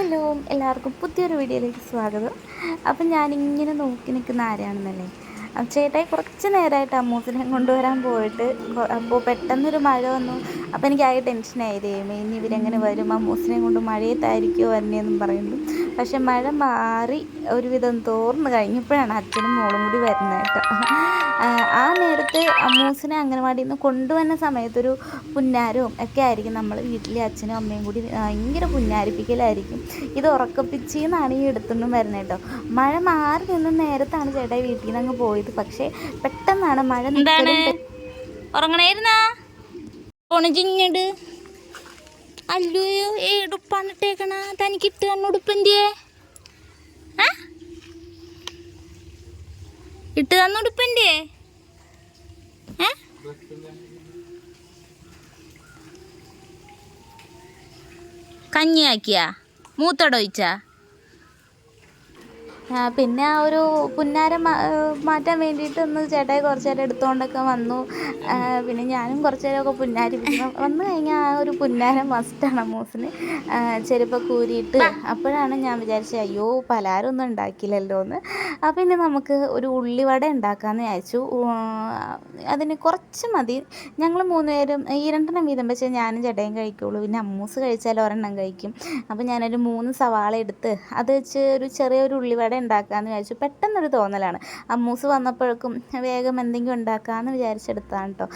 Hello എല്ലാവർക്കും പുതിയൊരു വീഡിയോയിലേക്ക് സ്വാഗതം. അപ്പം ഞാനിങ്ങനെ നോക്കി നിൽക്കുന്ന ആരാണെന്നല്ലേ? ചേട്ടായി കുറച്ച് നേരമായിട്ട് അമ്മൂസിനെ കൊണ്ടുവരാൻ പോയിട്ട് അപ്പോൾ പെട്ടെന്നൊരു മഴ വന്നു. അപ്പോൾ എനിക്കാകെ ടെൻഷനായി ദൈവമേ ഇനി ഇവരെങ്ങനെ വരും? അമ്മൂസിനെ കൊണ്ട് മഴയത്തായിരിക്കുമോ വരണേന്നും പറയുന്നു. പക്ഷെ മഴ മാറി ഒരുവിധം തോർന്ന് കഴിഞ്ഞപ്പോഴാണ് അച്ഛനും മോളും കൂടി വരുന്നത് കേട്ടോ. ആ, നേരത്തെ അമ്മൂസിനെ അംഗനവാടിയിൽ നിന്ന് കൊണ്ടുവന്ന സമയത്തൊരു പുന്നാരവും ഒക്കെ ആയിരിക്കും നമ്മൾ വീട്ടിലെ അച്ഛനും അമ്മയും കൂടി ഭയങ്കര പുന്നാരിപ്പിക്കലായിരിക്കും. ഇത് ഉറക്കപ്പിച്ചിന്നാണ് ഈ എടുത്തുനിന്നും വരുന്നത് കേട്ടോ. മഴ മാറി നിന്ന് നേരത്താണ് ചേട്ടായി വീട്ടിൽ നിന്ന് അങ്ങ് പോയത്. പക്ഷേ പെട്ടെന്നാണ് മഴ എന്താണ്? ഉറങ്ങണേരുന്നാ? പൊണിഞ്ഞിങ്ങട് അല്ലോ ഏടുപ്പാണിട്ടേക്കണ തനിക്ക് ഇട്ട് തന്നുടുപ്പിന്റെ ഇട്ട് തന്നുടുപ്പിന്റെ കഞ്ഞിയാക്കിയാ? മൂത്തടൊഴിച്ചാ ആ, പിന്നെ ആ ഒരു പുന്നാരം മാറ്റാൻ വേണ്ടിയിട്ട് ഒന്ന് ചേട്ടായി കുറച്ച് നേരം എടുത്തുകൊണ്ടൊക്കെ വന്നു പിന്നെ ഞാനും കുറച്ച് നേരമൊക്കെ പുന്നാരി വന്നു കഴിഞ്ഞാൽ ആ ഒരു പുന്നാരം മസ്റ്റാണ് മോസിന് ചെരുപ്പ് കൂരിയിട്ട് അപ്പോഴാണ് ഞാൻ വിചാരിച്ചത് അയ്യോ പലഹാരം ഒന്നും ഉണ്ടാക്കിയില്ലല്ലോ എന്ന് അപ്പോൾ ഇനി നമുക്ക് ഒരു ഉള്ളിവട ഉണ്ടാക്കാമെന്ന് വിചാരിച്ചു. അതിന് കുറച്ച് മതി. ഞങ്ങൾ മൂന്നുപേരും ഈ രണ്ടെണ്ണം വീതം വെച്ച് ഞാനും ചേട്ടയും കഴിക്കുള്ളൂ. പിന്നെ അമ്മൂസ് കഴിച്ചാൽ ഒരെണ്ണം കഴിക്കും. അപ്പോൾ ഞാനൊരു മൂന്ന് സവാള എടുത്ത് അത് വെച്ച് ഒരു ചെറിയൊരു ഉള്ളിവട ഉണ്ടാക്കാമെന്ന് വിചാരിച്ചു. പെട്ടെന്നൊരു തോന്നലാണ്. അമ്മൂസ് വന്നപ്പോഴേക്കും വേഗം എന്തെങ്കിലും ഉണ്ടാക്കാമെന്ന് വിചാരിച്ചെടുത്താണ് കേട്ടോ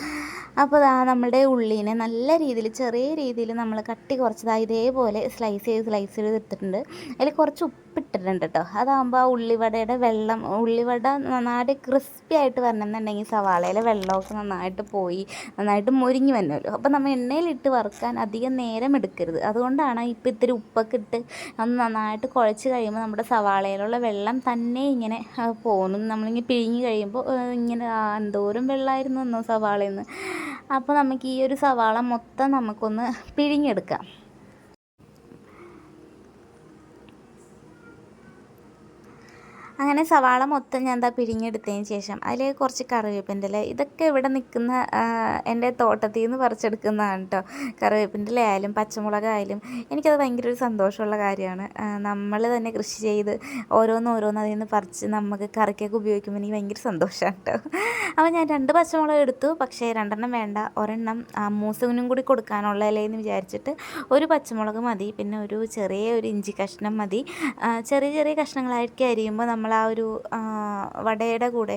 അപ്പോൾ ദാ നമ്മുടെ ഉള്ളിനെ നല്ല രീതിയിൽ ചെറിയ രീതിയിൽ നമ്മൾ കട്ടി കുറച്ചതാ ഇതേപോലെ സ്ലൈസ് ചെയ്ത് സ്ലൈസ് ചെയ്ത് എടുത്തിട്ടുണ്ട്. അതിൽ കുറച്ച് ഉപ്പിട്ടിട്ടുണ്ട് കേട്ടോ അതാകുമ്പോൾ ആ ഉള്ളിവടയുടെ വെള്ളം ഉള്ളിവട നന്നായിട്ട് ക്രിസ്പി ആയിട്ട് വരണമെന്നുണ്ടെങ്കിൽ സവാളയിലെ വെള്ളമൊക്കെ നന്നായിട്ട് പോയി നന്നായിട്ട് മുരിഞ്ഞ് വന്നല്ലോ അപ്പോൾ നമ്മൾ എണ്ണയിലിട്ട് വറുക്കാൻ അധികം നേരം എടുക്കരുത്. അതുകൊണ്ടാണ് ഇപ്പോൾ ഇത്തിരി ഉപ്പൊക്കെ ഇട്ട് ഒന്ന് നന്നായിട്ട് കുഴച്ച് കഴിയുമ്പോൾ നമ്മുടെ സവാളയിലുള്ള വെള്ളം തന്നെ ഇങ്ങനെ പോകുന്നു നമ്മളിങ്ങനെ പിഴിഞ്ഞ് കഴിയുമ്പോൾ ഇങ്ങനെ എന്തോരം വെള്ളമായിരുന്നു എന്നോ സവാളയിൽ നിന്ന് അപ്പോൾ നമുക്ക് ഈ ഒരു സവാള മൊത്തം നമുക്കൊന്ന് പിഴിഞ്ഞെടുക്കാം. അങ്ങനെ സവാള മൊത്തം ഞാൻ എന്താ പിഴിഞ്ഞെടുത്തതിന് ശേഷം അതിൽ കുറച്ച് കറിവേപ്പിന്റെ ഇതൊക്കെ ഇവിടെ നിൽക്കുന്ന എന്റെ തോട്ടത്തിൽ നിന്ന് പറിച്ചെടുക്കുന്നതാണ് കേട്ടോ കറിവേപ്പിന്റെ ഇല ആയാലും എനിക്കത് ഭയങ്കര ഒരു സന്തോഷമുള്ള കാര്യമാണ്. നമ്മൾ തന്നെ കൃഷി ചെയ്ത് ഓരോന്ന് ഓരോന്ന് അതിൽ നിന്ന് പറിച്ച് നമുക്ക് കറിക്കൊക്കെ ഉപയോഗിക്കുമ്പോൾ എനിക്ക് ഭയങ്കര സന്തോഷമാണ് കേട്ടോ അപ്പോൾ ഞാൻ രണ്ട് പച്ചമുളക് എടുത്തു. പക്ഷേ രണ്ടെണ്ണം വേണ്ട. ഒരെണ്ണം മൂസവിനും കൂടി കൊടുക്കാനുള്ളതല്ലേ എന്ന് വിചാരിച്ചിട്ട് ഒരു പച്ചമുളക് മതി. പിന്നെ ഒരു ചെറിയ ഒരു ഇഞ്ചി കഷ്ണം മതി. ചെറിയ ചെറിയ കഷ്ണങ്ങളായിട്ട് അരിയുമ്പോൾ നമ്മൾ ആ ഒരു വടയുടെ കൂടെ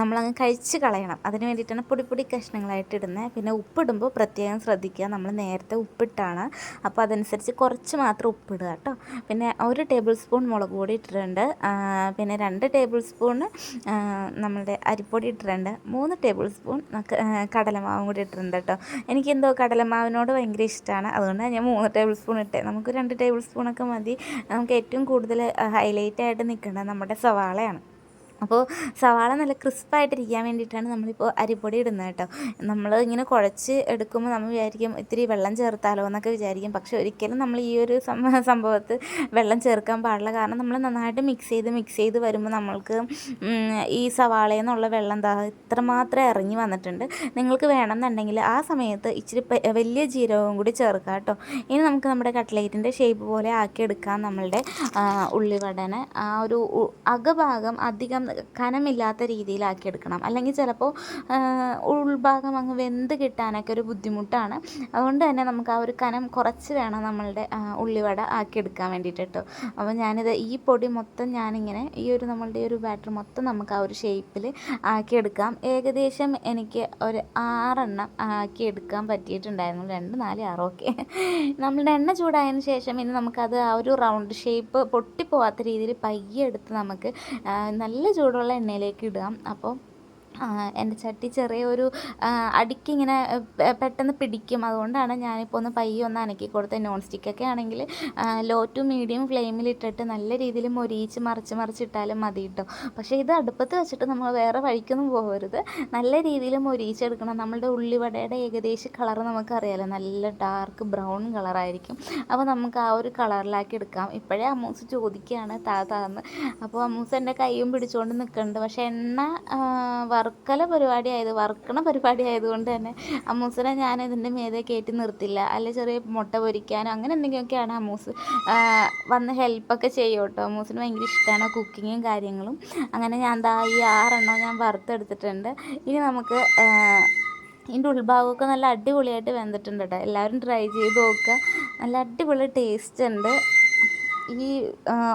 നമ്മളങ്ങ് കഴിച്ച് കളയണം. അതിന് വേണ്ടിയിട്ടാണ് പൊടി പൊടി കഷ്ണങ്ങളായിട്ട് ഇടുന്നത് പിന്നെ ഉപ്പിടുമ്പോൾ പ്രത്യേകം ശ്രദ്ധിക്കുക. നമ്മൾ നേരത്തെ ഉപ്പിട്ടാണ്. അപ്പോൾ അതനുസരിച്ച് കുറച്ച് മാത്രം ഉപ്പിടുക കേട്ടോ. പിന്നെ ഒരു ടേബിൾ സ്പൂൺ മുളക് പൊടി ഇട്ടിട്ടുണ്ട്. പിന്നെ രണ്ട് ടേബിൾ സ്പൂൺ നമ്മളുടെ അരിപ്പൊടി ഇട്ടിട്ടുണ്ട്. മൂന്ന് ടേബിൾ സ്പൂൺ കടലമാവും കൂടി ഇട്ടിട്ടുണ്ട് കേട്ടോ. എനിക്കെന്തോ കടലമാവിനോട് ഭയങ്കര ഇഷ്ടമാണ് അതുകൊണ്ടാണ് ഞാൻ മൂന്ന് ടേബിൾ സ്പൂൺ ഇട്ടേ. നമുക്ക് രണ്ട് ടേബിൾ സ്പൂണൊക്കെ മതി. നമുക്ക് ഏറ്റവും കൂടുതൽ ഹൈലൈറ്റ് ആയിട്ട് നിൽക്കേണ്ടത് നമ്മുടെ സവാളയാണ്. അപ്പോൾ സവാള നല്ല ക്രിസ്പായിട്ടിരിക്കാൻ വേണ്ടിയിട്ടാണ് നമ്മളിപ്പോൾ അരിപ്പൊടി ഇടുന്നത് കേട്ടോ. നമ്മൾ ഇങ്ങനെ കുഴച്ച് എടുക്കുമ്പോൾ നമ്മൾ വിചാരിക്കും ഇത്തിരി വെള്ളം ചേർത്താലോ എന്നൊക്കെ വിചാരിക്കും. പക്ഷേ ഒരിക്കലും നമ്മൾ ഈ ഒരു സംഭവത്ത് വെള്ളം ചേർക്കാൻ പാടില്ല. കാരണം നമ്മൾ നന്നായിട്ട് മിക്സ് ചെയ്ത് മിക്സ് ചെയ്ത് വരുമ്പോൾ നമ്മൾക്ക് ഈ സവാളയിൽ നിന്നുള്ള വെള്ളം എന്താ ഇത്രമാത്രം ഇറങ്ങി വന്നിട്ടുണ്ട്. നിങ്ങൾക്ക് വേണമെന്നുണ്ടെങ്കിൽ ആ സമയത്ത് ഇച്ചിരി വലിയ ജീരകവും കൂടി ചേർക്കാം കേട്ടോ. ഇനി നമുക്ക് നമ്മുടെ കട്ട്ലേറ്റിന്റെ ഷേപ്പ് പോലെ ആക്കിയെടുക്കാം നമ്മളുടെ ആ, ഉള്ളിവടനെ. ആ ഒരു അകഭാഗം അധികം കനമില്ലാത്ത രീതിയിലാക്കി എടുക്കണം അല്ലെങ്കിൽ ചിലപ്പോൾ ഉൾഭാഗം അങ്ങ് വെന്ത് കിട്ടാനൊക്കെ ഒരു ബുദ്ധിമുട്ടാണ്. അതുകൊണ്ട് തന്നെ നമുക്ക് ആ ഒരു കനം കുറച്ച് വേണം നമ്മളുടെ ഉള്ളിവട ഉള്ളിവട ആക്കിയെടുക്കാൻ വേണ്ടിയിട്ട് കേട്ടോ അപ്പോൾ ഞാനിത് ഈ പൊടി മൊത്തം ഞാനിങ്ങനെ ഈ ഒരു നമ്മളുടെ ഒരു ബാറ്റർ മൊത്തം നമുക്ക് ആ ഒരു ഷേപ്പിൽ ആക്കിയെടുക്കാം. ഏകദേശം എനിക്ക് ഒരു ആറെണ്ണം ആക്കിയെടുക്കാൻ പറ്റിയിട്ടുണ്ടായിരുന്നു. രണ്ട് നാല് ആറോ ഓക്കെ. നമ്മളുടെ എണ്ണ ചൂടായതിന് ശേഷം ഇനി നമുക്കത് ആ ഒരു റൗണ്ട് ഷേപ്പ് പൊട്ടിപ്പോവാത്ത രീതിയിൽ പയ്യെ എടുത്ത് നമുക്ക് നല്ല ചൂടുള്ള എണ്ണയിലേക്ക് ഇടുക. അപ്പോൾ എന്റെ ചട്ടി ചെറിയൊരു അടിക്കിങ്ങനെ പെട്ടെന്ന് പിടിക്കും. അതുകൊണ്ടാണ് ഞാനിപ്പോൾ ഒന്ന് പയ്യെ ഒന്ന് അനക്കി കൊടുത്തത് നോൺ സ്റ്റിക്കൊക്കെ ആണെങ്കിൽ ലോ ടു മീഡിയം ഫ്ലെയിമിലിട്ടിട്ട് നല്ല രീതിയിൽ മൊരിയിച്ച് മറിച്ച് മറിച്ചിട്ടാലും മതി കേട്ടോ പക്ഷേ ഇത് അടുപ്പത്ത് വെച്ചിട്ട് നമ്മൾ വേറെ വഴിക്കൊന്നും പോകരുത്. നല്ല രീതിയിൽ മൊരിയിച്ചെടുക്കണം. നമ്മളുടെ ഉള്ളിവടയുടെ ഏകദേശം കളർ നമുക്കറിയാലോ. നല്ല ഡാർക്ക് ബ്രൗൺ കളറായിരിക്കും അപ്പോൾ നമുക്ക് ആ ഒരു കളറിലാക്കി എടുക്കാം. ഇപ്പോഴേ അമ്മൂസ് ചോദിക്കുകയാണ് താ താന്ന്. അപ്പോൾ അമ്മൂസ് എന്റെ കൈയും പിടിച്ചുകൊണ്ട് നിൽക്കുന്നുണ്ട്. പക്ഷേ എണ്ണ വറുക്കല പരിപാടി ആയത് വറുക്കണ പരിപാടി ആയതുകൊണ്ട് തന്നെ അമ്മൂസിനെ ഞാൻ ഇതിന്റെ മേതെ കയറ്റി നിർത്തില്ല. അല്ല ചെറിയ മുട്ട പൊരിക്കാനോ അങ്ങനെ എന്തെങ്കിലുമൊക്കെയാണ് അമ്മൂസ് വന്ന് ഹെൽപ്പൊക്കെ ചെയ്യും കേട്ടോ അമ്മൂസിന് ഭയങ്കര ഇഷ്ടമാണ് കുക്കിങ്ങും കാര്യങ്ങളും. അങ്ങനെ ഞാൻ എന്താ ഈ ആറെണ്ണം ഞാൻ വറുത്തെടുത്തിട്ടുണ്ട്. ഇനി നമുക്ക് ഇതിന്റെ ഉൾഭാഗമൊക്കെ നല്ല അടിപൊളിയായിട്ട് വെന്തിട്ടുണ്ട് കേട്ടോ. എല്ലാവരും ട്രൈ ചെയ്ത് നോക്കുക. നല്ല അടിപൊളി ടേസ്റ്റ് ഉണ്ട്. ഈ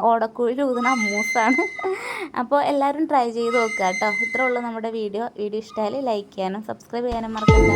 ഓടക്കുഴി ഊതുന്ന അമ്മൂസാണ്. അപ്പോൾ എല്ലാവരും ട്രൈ ചെയ്ത് നോക്കുക കേട്ടോ. ഇത്രേ ഉള്ളൂ നമ്മുടെ വീഡിയോ. വീഡിയോ ഇഷ്ടമായാൽ ലൈക്ക് ചെയ്യാനും സബ്സ്ക്രൈബ് ചെയ്യാനും മറക്കണ്ട.